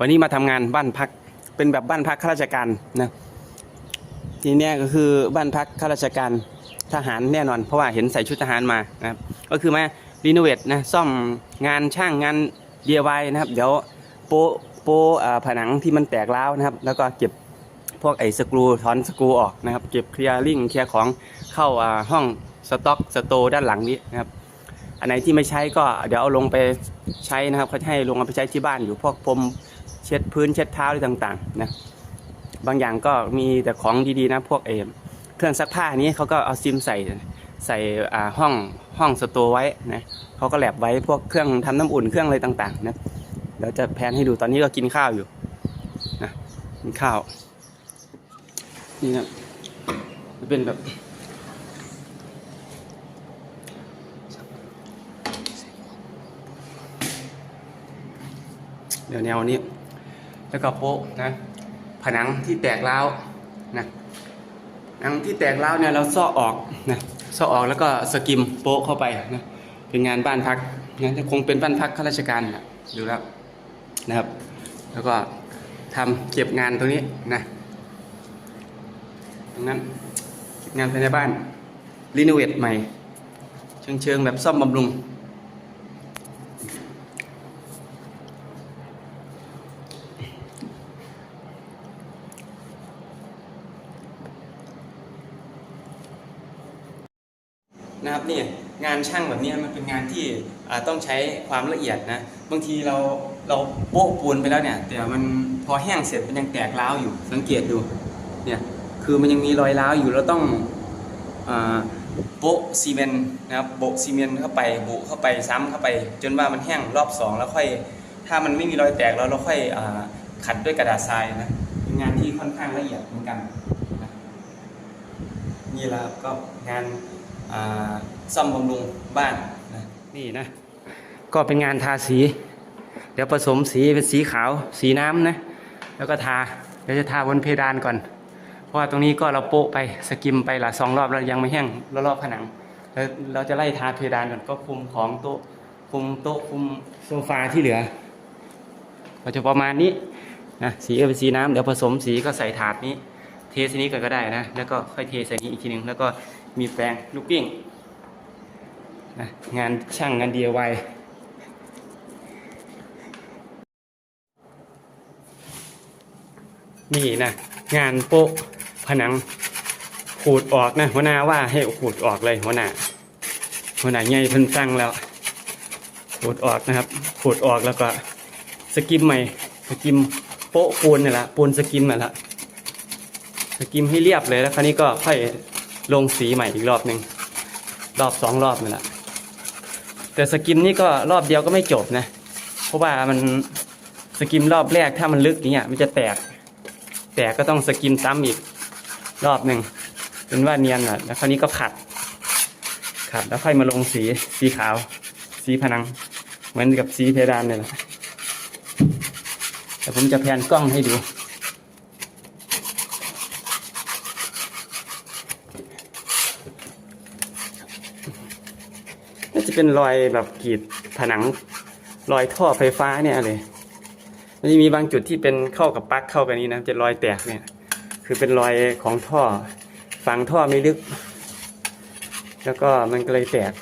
วันนี้มาทำงานบ้านพักเป็นแบบบ้านพักข้าราชการนะทีนี้ก็คือบ้านพักข้าราชการทหารแน่นอน เพราะว่าเห็นใส่ชุดทหารมานะครับก็คือมารีโนเวทนะซ่อมงานช่างงาน DIY นะครับ เดี๋ยวโปโปผนังที่มันแตกร้าวนะครับ แล้วก็เก็บพวกไอ้สกรูถอนสกรูออกนะครับ เก็บเคลียร์ลิงเคลียร์ของเข้าห้องสต็อกสโตด้านหลังนี้นะครับ อันไหนที่ไม่ใช้ก็เดี๋ยวเอาลงไปใช้นะครับเขาจะให้ลงเอาไปใช้ที่บ้านอยู่พวกพรม เช็ดพื้นเช็ดเท้าอะไรต่างๆนะบางอย่างก็มีแต่ของดีๆนะพวกเอมเครื่องซักผ้านี้เขาก็เอาซิมใส่ใส่อ่าห้องห้องสตร์ไว้นะเขาก็แลบไว้พวกเครื่องทำน้ำอุ่นเครื่องอะไรต่างๆนะเดี๋ยวจะแพนให้ดูตอนนี้ก็กินข้าวอยู่นะกินข้าวนี่นะมันเป็นแบบเดี๋ยวแนวนี้ แล้วก็โป๊ะนะผนังที่แตกร้าวนะผนังที่แตกร้าวเนี่ยเราซ้อออกนะซ้อออกแล้วก็สกิมโป๊ะเข้าไปนะเป็นงานบ้านพักนะคงเป็นบ้านพักข้าราชการนะดูแล้วนะครับ แล้วก็ทำเก็บงานตรงนี้นะตรงนั้นเก็บงานภายในบ้านรีโนเวทใหม่ เชิงเชิงๆแบบซ่อมบำรุง นะครับนี่งานช่างแบบนี้มันเป็นงานที่ต้องใช้ความละเอียดนะบางทีเราเราโป๊ะปูนไปแล้วเนี่ยแต่มันพอแห้งเสร็จมันยังแตกร้าวอยู่สังเกตดูเนี่ยคือมันยังมีรอยร้าวอยู่เราต้องโป๊ะซีเมนต์นะครับโปะซีเมนต์เข้าไปบุเข้าไปซ้ำเข้าไป จนว่ามันแห้งรอบสองแล้วค่อยถ้ามันไม่มีรอยแตกแล้วเราค่อยอขัดด้วยกระดาษทรายนะเป็นงานที่ค่อนข้างละเอียดเหมือนกันนี่แหละครับก็งาน ซ่อมบำรุงบ้านนะนี่นะ ก็เป็นงานทาสี เดี๋ยวผสมสีเป็นสีขาว สีน้ำนะ แล้วก็ทา เดี๋ยวจะทาบนเพดานก่อน เพราะว่าตรงนี้ก็เราโปะไปสกิมไปละสองรอบแล้วยังไม่แห้งรอบๆผนังแล้วเราจะไล่ทาเพดานก่อนก็คุมของโต๊ะคุมโต๊ะคุมโซฟาที่เหลือก็จะประมาณนี้นะสีก็เป็นสีน้ำเดี๋ยวผสมสีก็ใส่ถาดนี้ เทสีนี้ก่อนก็ได้นะ แล้วก็ค่อยเทใส่นี้อีกทีหนึ่งแล้วก็ มีแปรงลูกกิ้งนะงานช่างงาน DIY นี่นะ งานโป๊ะผนังขูดออกนะหัวหน้าว่าให้ขูดออกเลยหัวหน้าหัวหน้าใหญ่เพิ่นสั่งแล้วขูดออกนะครับขูดออกแล้วก็สกิมใหม่สกิมโป๊ะปูนนี่แหละปูนสกิมนั่แหละสกิมให้เรียบเลยแล้วคราวนี้ก็ค่อย ลงสีใหม่อีกรอบหนึ่งรอบสองรอบนี่แหละแต่สกิมนี่ก็รอบเดียวก็ไม่จบนะ เพราะว่ามันสกิมรอบแรกถ้ามันลึกอย่างเงี้ยมันจะแตก แตกก็ต้องสกิมซ้ำอีกรอบหนึ่งเป็นว่าเนียนอะแล้วคราวนี้ก็ขัด ขัดแล้วค่อยมาลงสีสีขาว สีผนัง เหมือนกับสีเพดานเนี่ยแหละแต่ผมจะแพนกล้องให้ดู น่าจะ เป็นรอยแบบกรีดผนังรอยท่อไฟฟ้าเนี่ยเลยมันจะมีบางจุดที่เป็นเข้ากับปลั๊กเข้าไปนี้นะจะรอยแตกเนี่ย คือเป็นรอยของท่อฝังท่อไม่ลึก แล้วก็มันก็เลยแตก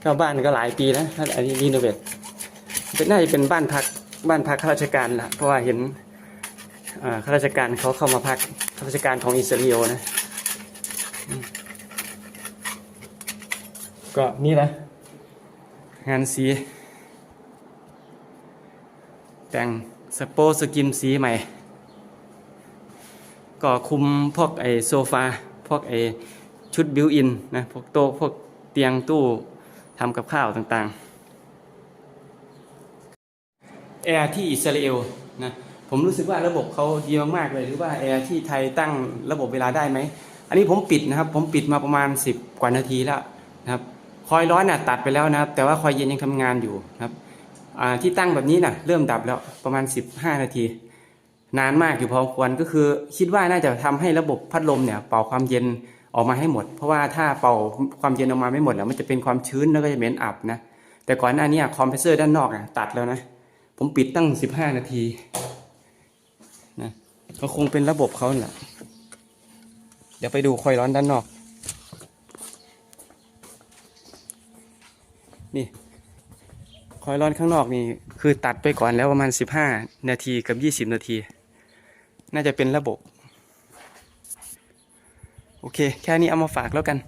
เจ้าบ้านก็หลายปีแล้วอันนี้รีโนเวทเป็นน่าจะเป็นบ้านพักบ้านพักข้าราชการละเพราะว่าเห็นข้าราชการเขาเข้ามาพักข้าราชการของอิสราเอลนะ ก็นี่แหละ งานสี แต่งสโปสกิมสีใหม่ ก็คุมพวกไอโซฟา พวกไอชุดบิวอินนะ พวกโต๊ะพวกเตียงตู้ทำกับข้าวต่างๆ แอร์ที่อิสราเอลนะผมรู้สึกว่าระบบเขาดีมากๆเลยหรือว่าแอร์ที่ไทยตั้งระบบเวลาได้ไหม อันนี้ผมปิดนะครับ ผมปิดมาประมาณ 10 กว่านาทีแล้วนะครับ คอยร้อนน่ะตัดไปแล้วนะครับ แต่ว่าคอยเย็นยังทำงานอยู่นะครับที่ตั้งแบบนี้น่ะเริ่มดับแล้วประมาณ 15 นาที นานมากอยู่พอควรก็คือคิดว่าน่าจะทำให้ระบบพัดลมเนี่ยเป่าความเย็นออกมาให้หมด เพราะว่าถ้าเป่าความเย็นออกมาไม่หมดแล้วมันจะเป็นความชื้นแล้วก็จะเหม็นอับนะแต่ก่อนหน้านี้คอมเพรสเซอร์ด้านนอกน่ะตัดแล้วนะผมปิดตั้งสิบห้านาทีนะก็คงเป็นระบบเขาแหละเดี๋ยวไปดูคอยร้อนด้านนอก นี่ คอยร้อนข้างนอกนี่ คือตัดไปก่อนแล้วประมาณสิบห้านาทีกับยี่สิบนาที น่าจะเป็นระบบ โอเค แค่นี้เอามาฝากแล้วกัน